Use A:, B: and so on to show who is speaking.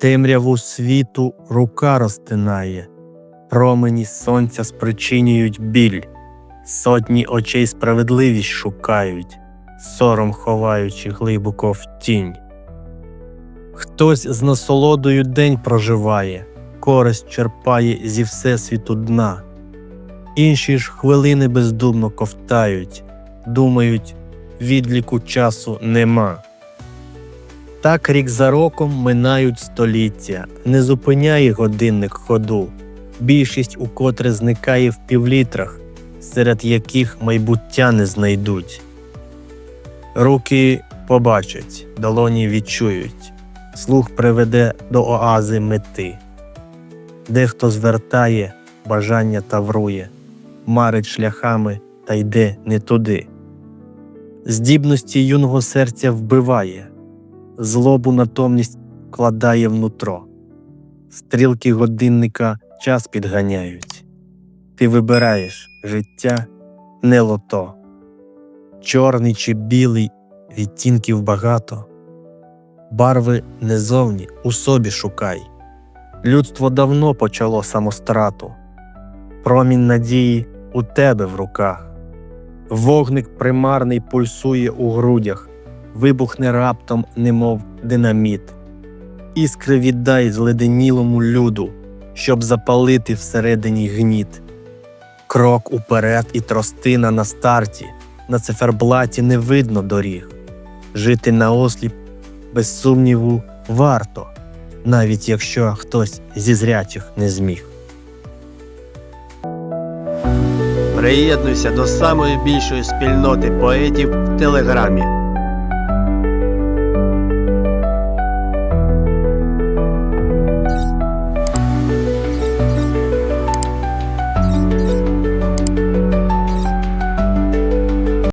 A: Темряву світу рука розтинає, промені сонця спричинюють біль, сотні очей справедливість шукають, сором ховаючи глибоко в тінь. Хтось з насолодою день проживає, користь черпає зі всесвіту дна, інші ж хвилини бездумно ковтають, думають, відліку часу нема. Так рік за роком минають століття, не зупиняє годинник ходу. Більшість укотре зникає в півлітрах, серед яких майбуття не знайдуть. Руки побачать, долоні відчують, слух приведе до оази мети. Дехто звертає, бажання таврує, марить шляхами та йде не туди. Здібності юного серця вбиває, злобу натомність кладає внутро. Стрілки годинника час підганяють. Ти вибираєш життя не лото. Чорний чи білий відтінків багато. Барви не зовні у собі шукай. Людство давно почало самострату. Промінь надії у тебе в руках. Вогник примарний пульсує у грудях, вибухне раптом, немов динаміт. Іскри віддай зледенілому люду, щоб запалити всередині гніт. Крок уперед і тростина на старті, на циферблаті не видно доріг. Жити наосліп, без сумніву, варто, навіть якщо хтось зі зрячих не зміг.
B: Приєднуйся до самої більшої спільноти поетів в Телеграмі.